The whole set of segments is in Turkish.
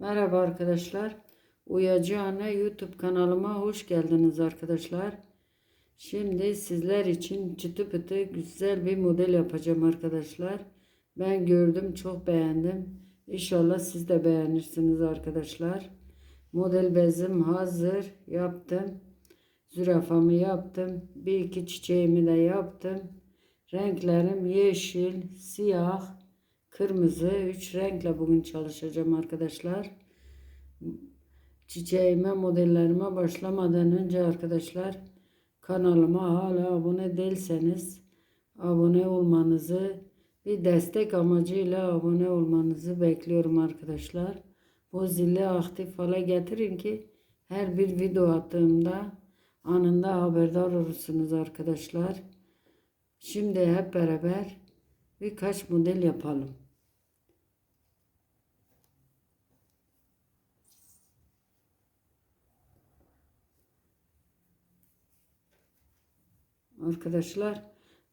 Merhaba arkadaşlar. Uyacı Anne YouTube kanalıma hoş geldiniz arkadaşlar. Şimdi sizler için çıtı pıtı güzel bir model yapacağım arkadaşlar. Ben gördüm çok beğendim. İnşallah siz de beğenirsiniz arkadaşlar. Model bezim hazır. Yaptım. Zürafamı yaptım. Bir iki çiçeğimi de yaptım. Renklerim yeşil, siyah, kırmızı. Üç renkle bugün çalışacağım arkadaşlar. Çiçeğime, modellerime başlamadan önce arkadaşlar kanalıma hala abone değilseniz abone olmanızı bir destek amacıyla abone olmanızı bekliyorum arkadaşlar. Bu zili aktif hale getirin ki her bir video attığımda anında haberdar olursunuz arkadaşlar. Şimdi hep beraber birkaç model yapalım. Arkadaşlar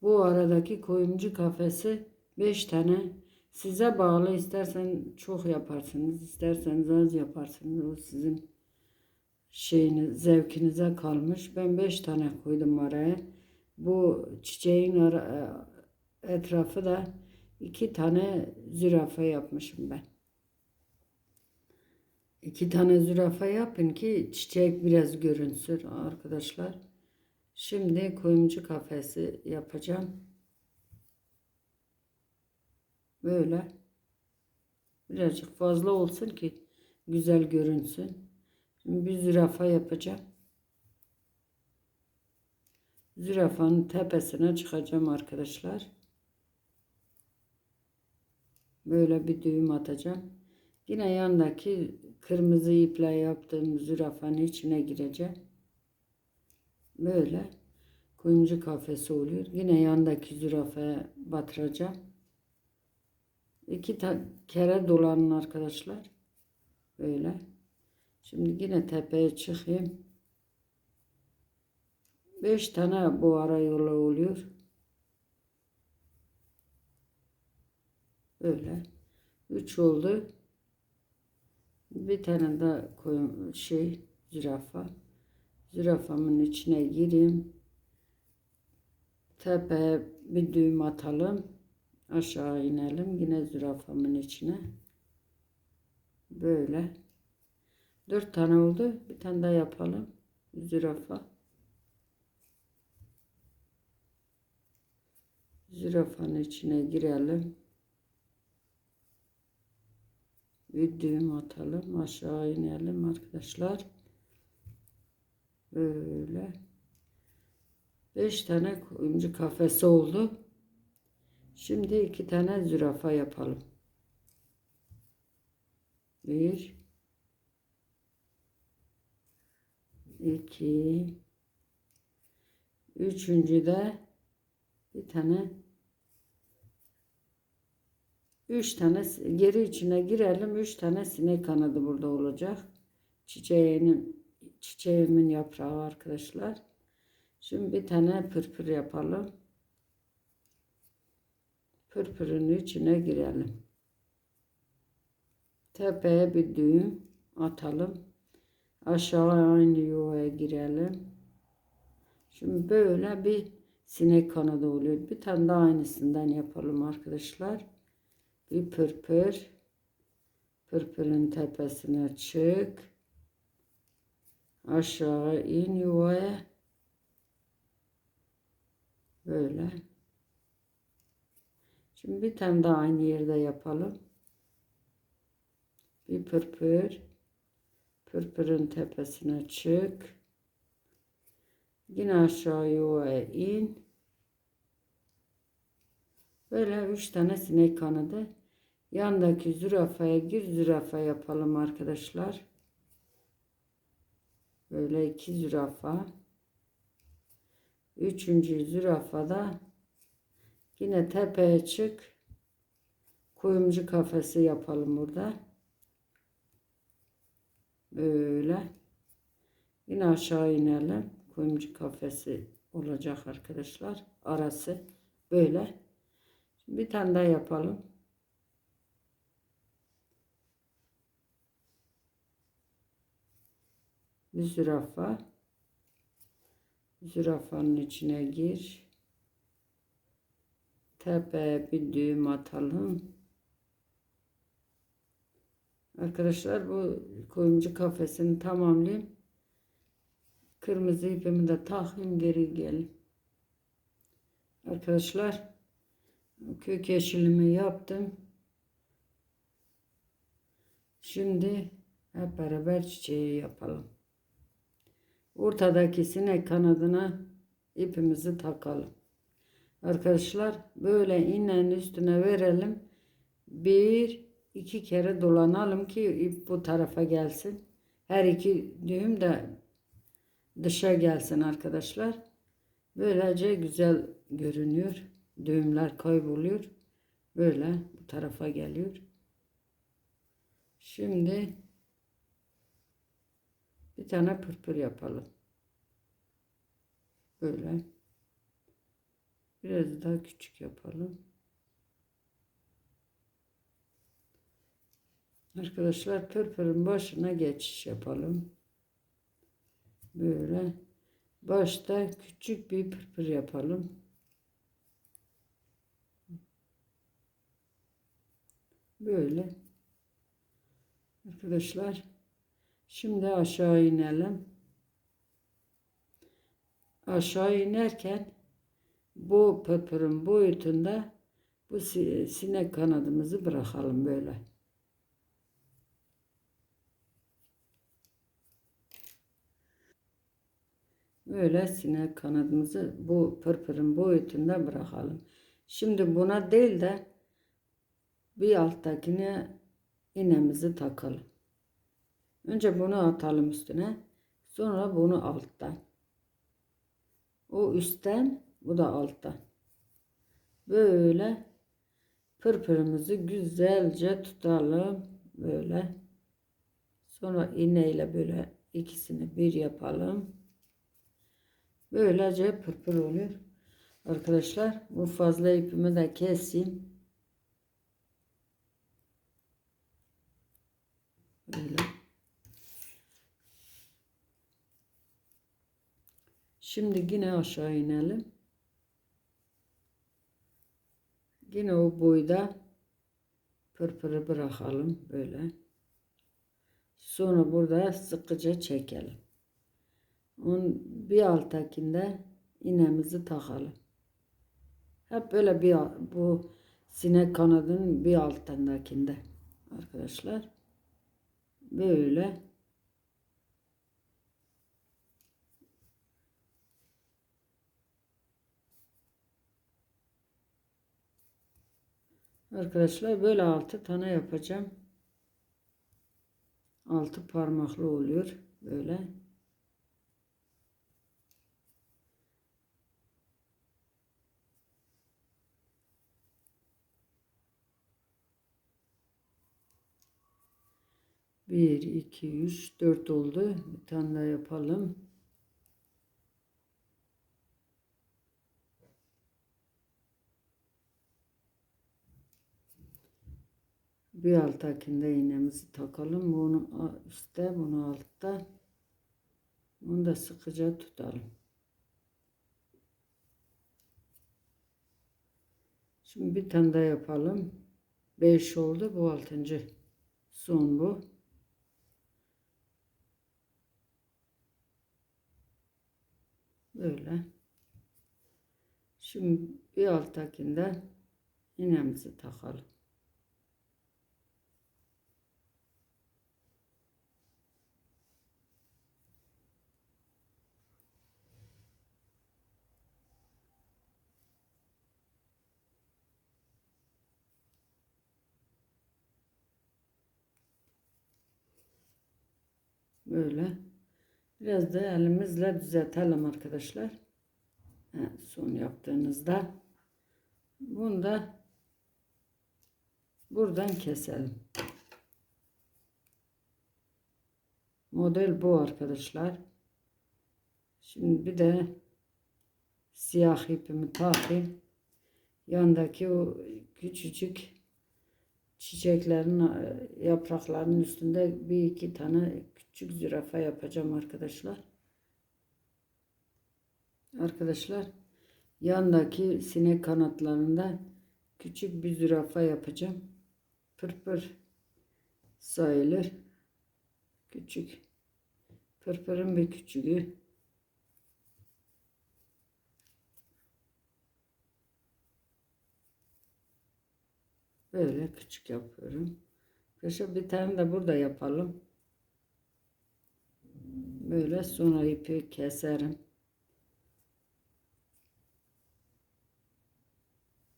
bu aradaki koyumcu kafesi 5 tane size bağlı istersen çok yaparsınız isterseniz az yaparsınız o sizin şeyiniz zevkinize kalmış. Ben 5 tane koydum araya. Bu çiçeğin ara, etrafı da iki tane zürafa yapmışım ben. İki tane zürafa yapın ki çiçek biraz görünsün arkadaşlar. Şimdi kuyumcu kafesi yapacağım. Böyle. Birazcık fazla olsun ki güzel görünsün. Şimdi bir zürafa yapacağım. Zürafanın tepesine çıkacağım arkadaşlar. Böyle bir düğüm atacağım. Yine yandaki kırmızı iple yaptığım zürafanın içine gireceğim. Böyle kuyumcu kafesi oluyor. Yine yandaki zürafaya batıracağım. İki kere dolanın arkadaşlar. Böyle. Şimdi yine tepeye çıkayım. Beş tane bu ara yola oluyor. Böyle. Üç oldu. Bir tane daha koyun şey zürafa. Zürafamın içine gireyim. Tepeye bir düğüm atalım. Aşağı inelim. Yine zürafamın içine. Böyle. Dört tane oldu. Bir tane daha yapalım. Zürafa. Zürafanın içine girelim. Bir düğüm atalım. Aşağı inelim arkadaşlar. Böyle. Beş tane kuyumcu kafesi oldu. Şimdi iki tane zürafa yapalım. Bir. iki. Üçüncü de bir tane üç tane geri içine girelim. Üç tane sinek kanadı burada olacak. Çiçeğinin çiçeğimin yaprağı arkadaşlar. Şimdi bir tane pırpır yapalım. Pırpırın içine girelim. Tepeye bir düğüm atalım. Aşağı aynı yuvaya girelim. Şimdi böyle bir sinek kanadı oluyor. Bir tane daha aynısından yapalım arkadaşlar. Bir pırpır. Pırpırın tepesine çık aşağı in yuvaya. Böyle. Şimdi bir tane daha aynı yerde yapalım. Bir pırpır. Pırpırın tepesine çık. Yine aşağı yuvaya in. Böyle üç tane sinek kanadı. Yandaki zürafaya gir zürafa yapalım arkadaşlar Böyle iki zürafa. Üçüncü zürafada yine tepeye çık. Kuyumcu kafesi yapalım burada. Böyle. Yine aşağı inelim. Kuyumcu kafesi olacak arkadaşlar. Arası böyle. bir tane daha yapalım. Zürafa. Zürafanın içine gir. Tepeye bir düğüm atalım. Arkadaşlar bu kuyumcu kafesini tamamlayayım. Kırmızı ipimi de takayım geri gelin. Arkadaşlar kök yeşilimi yaptım. Şimdi hep beraber çiçeği yapalım. Ortadaki sinek kanadına ipimizi takalım. Arkadaşlar böyle iğnenin üstüne verelim. Bir iki kere dolanalım ki ip bu tarafa gelsin. Her iki düğüm de dışa gelsin arkadaşlar. Böylece güzel görünüyor. Düğümler kayboluyor. Böyle bu tarafa geliyor. Şimdi bir tane pırpır yapalım. Böyle. Biraz daha küçük yapalım. Arkadaşlar pırpırın başına geçiş yapalım. Böyle. Başta küçük bir pırpır yapalım. Böyle. Arkadaşlar şimdi aşağı inelim. Aşağı inerken bu pırpırın boyutunda bu si- sinek kanadımızı bırakalım böyle. Böyle sinek kanadımızı bu pırpırın boyutunda bırakalım. Şimdi buna değil de bir alttakine iğnemizi takalım. Önce bunu atalım üstüne. Sonra bunu alttan. O üstten, bu da alttan. Böyle pırpırımızı güzelce tutalım. Böyle. Sonra iğneyle böyle ikisini bir yapalım. Böylece pırpır oluyor. Arkadaşlar bu fazla ipimi de keseyim. Böyle. Şimdi yine aşağı inelim. Yine o boyda pırpırı bırakalım böyle. Sonra burada sıkıca çekelim. Onun bir alttakinde iğnemizi takalım. Hep böyle bir bu sinek kanadının bir altındakinde arkadaşlar. Böyle Arkadaşlar böyle altı tane yapacağım. Altı parmaklı oluyor böyle. Bir, iki, üç, dört oldu. Bir tane daha yapalım. Bir alttakinde iğnemizi takalım. Bunu üstte, bunu altta. Bunu da sıkıca tutalım. Şimdi bir tane daha yapalım. 5 oldu. Bu altıncı. Son bu. Böyle. Şimdi bir alttakinde iğnemizi takalım. Böyle. Biraz da elimizle düzeltelim arkadaşlar. Ha, son yaptığınızda. Bunu da buradan keselim. Model bu arkadaşlar. Şimdi bir de siyah ipimi takayım. Yandaki o küçücük çiçeklerin e, yapraklarının üstünde bir iki tane küçük zürafa yapacağım arkadaşlar. Arkadaşlar yandaki sinek kanatlarında küçük bir zürafa yapacağım. Pırpır sayılır. Küçük. Pırpırın bir küçüğü. Böyle küçük yapıyorum. Arkadaşlar bir tane de burada yapalım. Böyle sonra ipi keserim.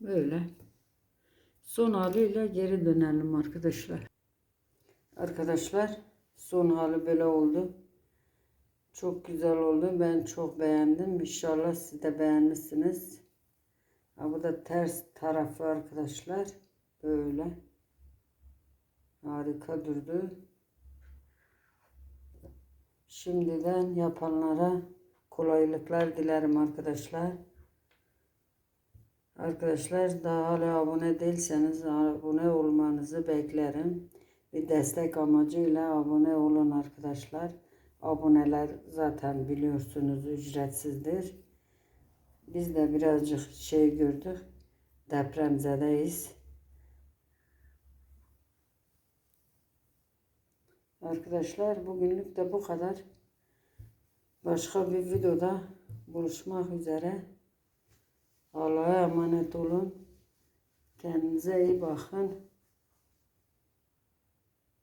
Böyle. Son haliyle geri dönelim arkadaşlar. Arkadaşlar son hali böyle oldu. Çok güzel oldu. Ben çok beğendim. İnşallah siz de beğenmişsiniz. Ha, bu da ters tarafı arkadaşlar. Böyle. Harika durdu. Şimdiden yapanlara kolaylıklar dilerim arkadaşlar. Arkadaşlar daha hala abone değilseniz abone olmanızı beklerim. Bir destek amacıyla abone olun arkadaşlar. Aboneler zaten biliyorsunuz ücretsizdir. Biz de birazcık şey gördük. Depremzedeyiz. Arkadaşlar bugünlük de bu kadar. Başka bir videoda buluşmak üzere. Allah'a emanet olun. Kendinize iyi bakın.